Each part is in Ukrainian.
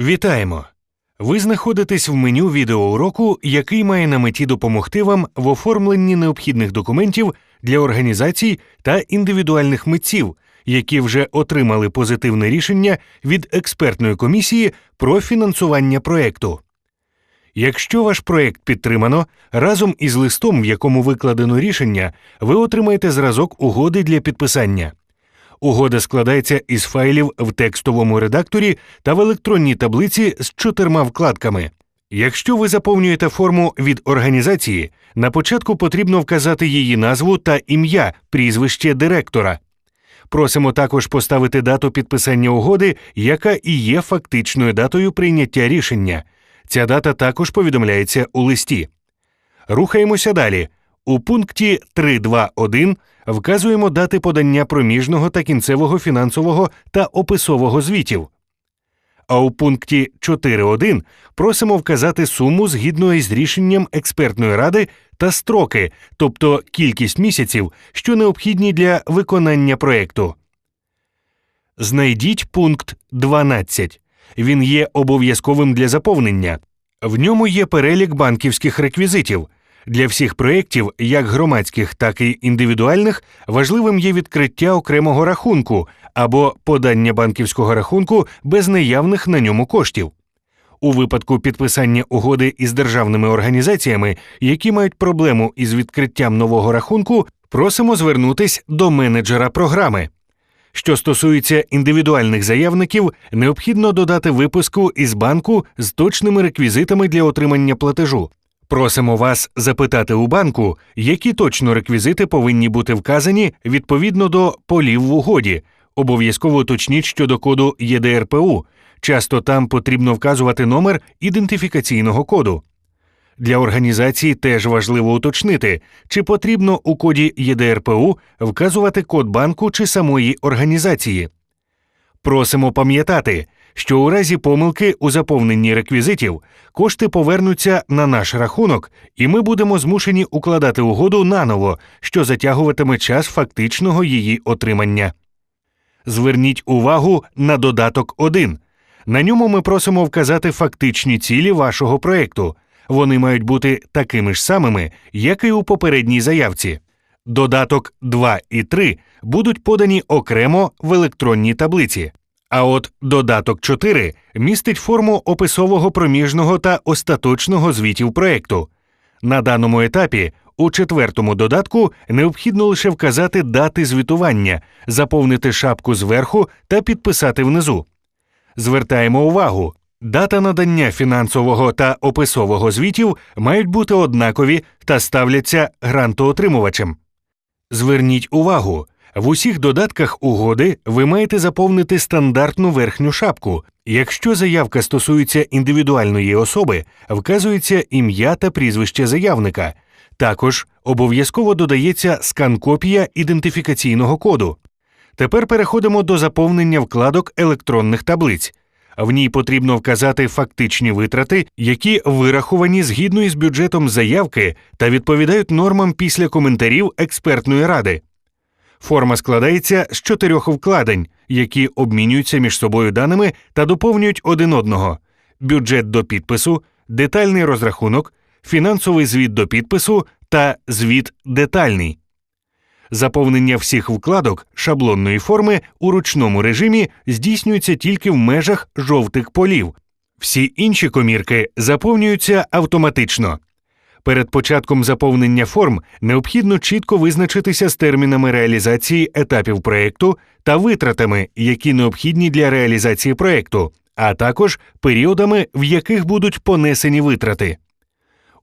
Вітаємо! Ви знаходитесь в меню відеоуроку, який має на меті допомогти вам в оформленні необхідних документів для організацій та індивідуальних митців, які вже отримали позитивне рішення від експертної комісії про фінансування проекту. Якщо ваш проект підтримано, разом із листом, в якому викладено рішення, ви отримаєте зразок угоди для підписання. Угода складається із файлів в текстовому редакторі та в електронній таблиці з чотирма вкладками. Якщо ви заповнюєте форму від організації, на початку потрібно вказати її назву та ім'я, прізвище директора. Просимо також поставити дату підписання угоди, яка і є фактичною датою прийняття рішення. Ця дата також повідомляється у листі. Рухаємося далі. У пункті 3.2.1 вказуємо дати подання проміжного та кінцевого фінансового та описового звітів. А у пункті 4.1 просимо вказати суму згідно із рішенням експертної ради та строки, тобто кількість місяців, що необхідні для виконання проекту. Знайдіть пункт 12. Він є обов'язковим для заповнення. В ньому є перелік банківських реквізитів. Для всіх проєктів, як громадських, так і індивідуальних, важливим є відкриття окремого рахунку або подання банківського рахунку без наявних на ньому коштів. У випадку підписання угоди із державними організаціями, які мають проблему із відкриттям нового рахунку, просимо звернутись до менеджера програми. Що стосується індивідуальних заявників, необхідно додати виписку із банку з точними реквізитами для отримання платежу. Просимо вас запитати у банку, які точно реквізити повинні бути вказані відповідно до полів в угоді. Обов'язково уточніть щодо коду ЄДРПУ. Часто там потрібно вказувати номер ідентифікаційного коду. Для організації теж важливо уточнити, чи потрібно у коді ЄДРПУ вказувати код банку чи самої організації. Просимо пам'ятати, що у разі помилки у заповненні реквізитів кошти повернуться на наш рахунок, і ми будемо змушені укладати угоду наново, що затягуватиме час фактичного її отримання. Зверніть увагу на додаток 1. На ньому ми просимо вказати фактичні цілі вашого проекту. Вони мають бути такими ж самими, як і у попередній заявці. Додаток 2 і 3 будуть подані окремо в електронній таблиці. А от додаток 4 містить форму описового проміжного та остаточного звітів проекту. На даному етапі у четвертому додатку необхідно лише вказати дати звітування, заповнити шапку зверху та підписати внизу. Звертаємо увагу, дата надання фінансового та описового звітів мають бути однакові та ставляться грантоотримувачем. Зверніть увагу, в усіх додатках угоди ви маєте заповнити стандартну верхню шапку. Якщо заявка стосується індивідуальної особи, вказується ім'я та прізвище заявника. Також обов'язково додається скан-копія ідентифікаційного коду. Тепер переходимо до заповнення вкладок електронних таблиць. В ній потрібно вказати фактичні витрати, які вираховані згідно із бюджетом заявки та відповідають нормам після коментарів експертної ради. Форма складається з чотирьох вкладень, які обмінюються між собою даними та доповнюють один одного: бюджет до підпису, детальний розрахунок, фінансовий звіт до підпису та звіт детальний. Заповнення всіх вкладок шаблонної форми у ручному режимі здійснюється тільки в межах жовтих полів. Всі інші комірки заповнюються автоматично. Перед початком заповнення форм необхідно чітко визначитися з термінами реалізації етапів проєкту та витратами, які необхідні для реалізації проєкту, а також періодами, в яких будуть понесені витрати.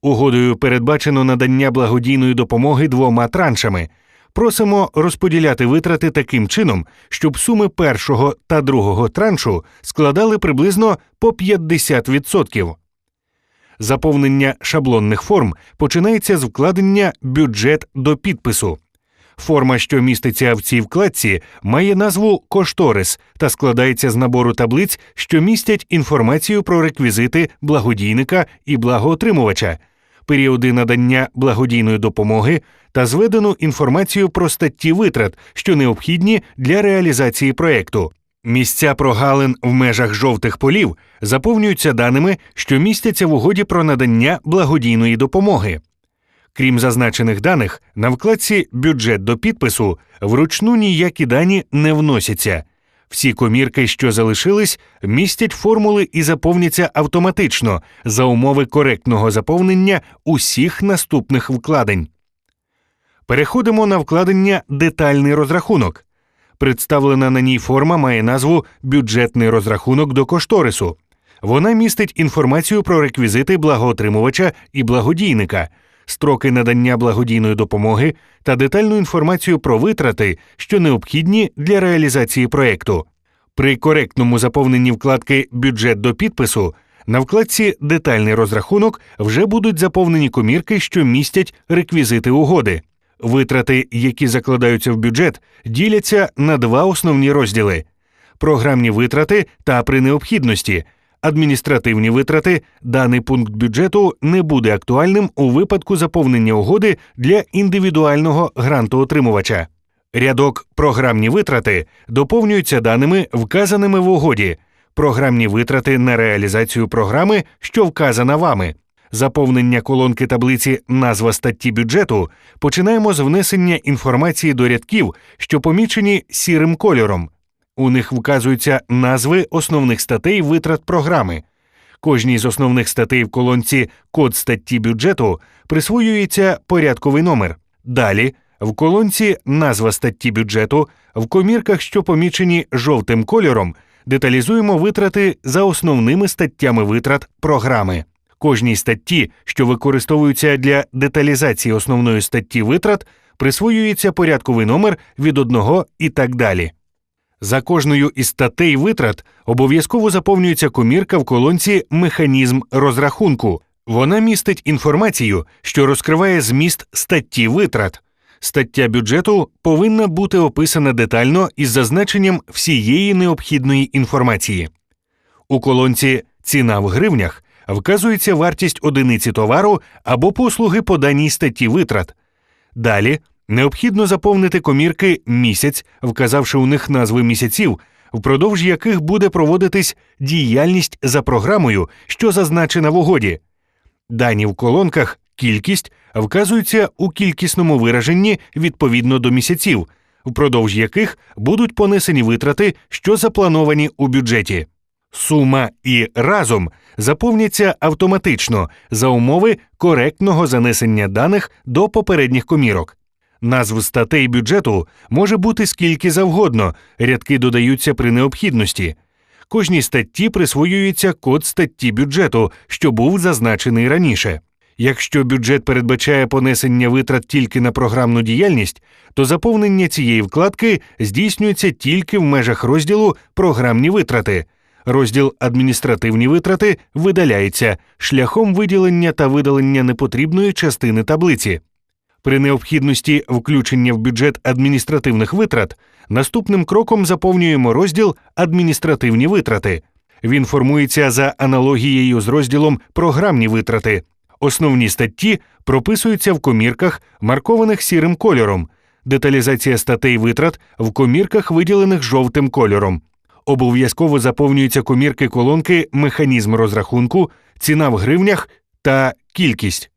Угодою передбачено надання благодійної допомоги двома траншами. Просимо розподіляти витрати таким чином, щоб суми першого та другого траншу складали приблизно по 50%. Заповнення шаблонних форм починається з вкладення бюджет до підпису. Форма, що міститься в цій вкладці, має назву кошторис та складається з набору таблиць, що містять інформацію про реквізити благодійника і благоотримувача, періоди надання благодійної допомоги та зведену інформацію про статті витрат, що необхідні для реалізації проєкту. Місця прогалин в межах жовтих полів заповнюються даними, що містяться в угоді про надання благодійної допомоги. Крім зазначених даних, на вкладці Бюджет до підпису вручну ніякі дані не вносяться. Всі комірки, що залишились, містять формули і заповняться автоматично за умови коректного заповнення усіх наступних вкладень. Переходимо на вкладення Детальний розрахунок. Представлена на ній форма має назву Бюджетний розрахунок до кошторису. Вона містить інформацію про реквізити благоотримувача і благодійника, строки надання благодійної допомоги та детальну інформацію про витрати, що необхідні для реалізації проєкту. При коректному заповненні вкладки Бюджет до підпису на вкладці Детальний розрахунок вже будуть заповнені комірки, що містять реквізити угоди. Витрати, які закладаються в бюджет, діляться на два основні розділи: програмні витрати та при необхідності. Адміністративні витрати даний пункт бюджету не буде актуальним у випадку заповнення угоди для індивідуального грантоотримувача. Рядок програмні витрати доповнюється даними, вказаними в угоді, програмні витрати на реалізацію програми, що вказана вами. Заповнення колонки таблиці Назва статті бюджету починаємо з внесення інформації до рядків, що помічені сірим кольором. У них вказуються назви основних статей витрат програми. Кожній з основних статей в колонці Код статті бюджету присвоюється порядковий номер. Далі в колонці Назва статті бюджету в комірках, що помічені жовтим кольором, деталізуємо витрати за основними статтями витрат програми. Кожній статті, що використовуються для деталізації основної статті витрат, присвоюється порядковий номер від одного і так далі. За кожною із статей витрат обов'язково заповнюється комірка в колонці Механізм розрахунку. Вона містить інформацію, що розкриває зміст статті витрат. Стаття бюджету повинна бути описана детально із зазначенням всієї необхідної інформації. У колонці Ціна в гривнях вказується вартість одиниці товару або послуги по даній статті витрат. Далі необхідно заповнити комірки місяць, вказавши у них назви місяців, впродовж яких буде проводитись діяльність за програмою, що зазначена в угоді. Дані в колонках кількість вказуються у кількісному вираженні відповідно до місяців, впродовж яких будуть понесені витрати, що заплановані у бюджеті. Сума і разом заповняться автоматично за умови коректного занесення даних до попередніх комірок. Назв статей бюджету може бути скільки завгодно, рядки додаються при необхідності. Кожній статті присвоюється код статті бюджету, що був зазначений раніше. Якщо бюджет передбачає понесення витрат тільки на програмну діяльність, то заповнення цієї вкладки здійснюється тільки в межах розділу Програмні витрати. Розділ Адміністративні витрати видаляється шляхом виділення та видалення непотрібної частини таблиці. При необхідності включення в бюджет адміністративних витрат наступним кроком заповнюємо розділ Адміністративні витрати. Він формується за аналогією з розділом Програмні витрати. Основні статті прописуються в комірках, маркованих сірим кольором, деталізація статей витрат в комірках, виділених жовтим кольором. Обов'язково заповнюються комірки колонки Механізм розрахунку, ціна в гривнях та кількість.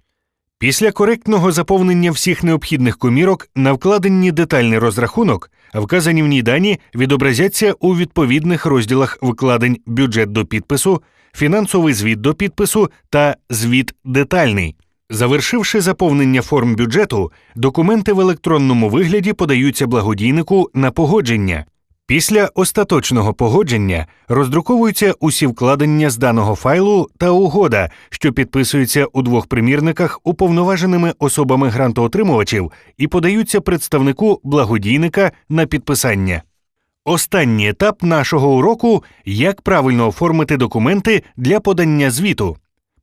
Після коректного заповнення всіх необхідних комірок на вкладенні детальний розрахунок, вказані в ній дані відобразяться у відповідних розділах викладень бюджет до підпису, фінансовий звіт до підпису та звіт детальний. Завершивши заповнення форм бюджету, документи в електронному вигляді подаються благодійнику на погодження. Після остаточного погодження роздруковуються усі вкладення з даного файлу та угода, що підписуються у двох примірниках уповноваженими особами грантоотримувачів і подаються представнику благодійника на підписання. Останній етап нашого уроку як правильно оформити документи для подання звіту.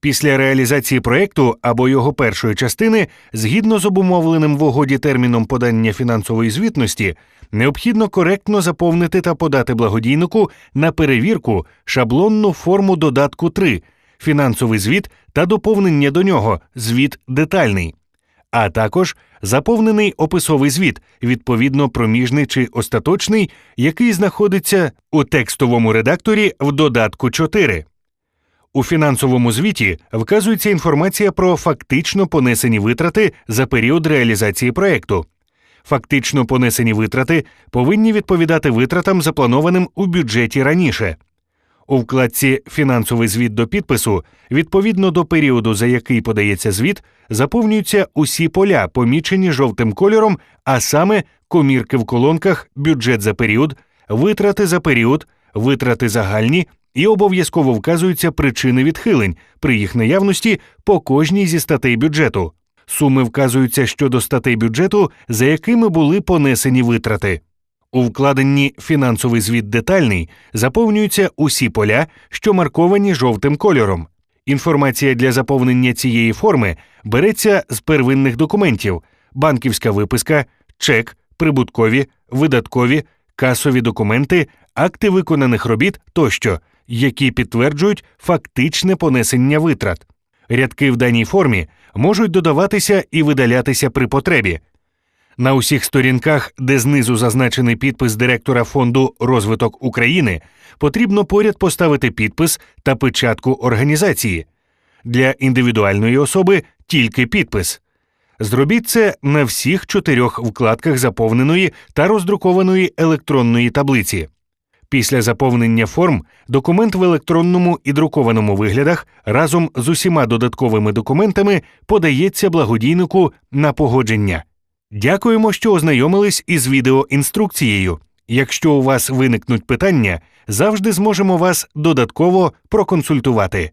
Після реалізації проєкту або його першої частини, згідно з обумовленим в угоді терміном подання фінансової звітності, необхідно коректно заповнити та подати благодійнику на перевірку шаблонну форму додатку 3, фінансовий звіт та доповнення до нього звіт детальний, а також заповнений описовий звіт, відповідно проміжний чи остаточний, який знаходиться у текстовому редакторі в додатку 4. У фінансовому звіті вказується інформація про фактично понесені витрати за період реалізації проекту. Фактично понесені витрати повинні відповідати витратам, запланованим у бюджеті раніше. У вкладці Фінансовий звіт до підпису відповідно до періоду, за який подається звіт, заповнюються усі поля, помічені жовтим кольором, а саме комірки в колонках Бюджет за період, витрати за період, витрати загальні і обов'язково вказуються причини відхилень при їх наявності по кожній зі статей бюджету. Суми вказуються щодо статей бюджету, за якими були понесені витрати. У вкладенні фінансовий звіт детальний заповнюються усі поля, що марковані жовтим кольором. Інформація для заповнення цієї форми береться з первинних документів: банківська виписка, чек, прибуткові, видаткові, касові документи, акти виконаних робіт тощо, які підтверджують фактичне понесення витрат. Рядки в даній формі можуть додаватися і видалятися при потребі. На усіх сторінках, де знизу зазначений підпис директора фонду розвиток України, потрібно поряд поставити підпис та печатку організації. Для індивідуальної особи тільки підпис. Зробіть це на всіх чотирьох вкладках заповненої та роздрукованої електронної таблиці. Після заповнення форм документ в електронному і друкованому виглядах разом з усіма додатковими документами подається благодійнику на погодження. Дякуємо, що ознайомились із відеоінструкцією. Якщо у вас виникнуть питання, завжди зможемо вас додатково проконсультувати.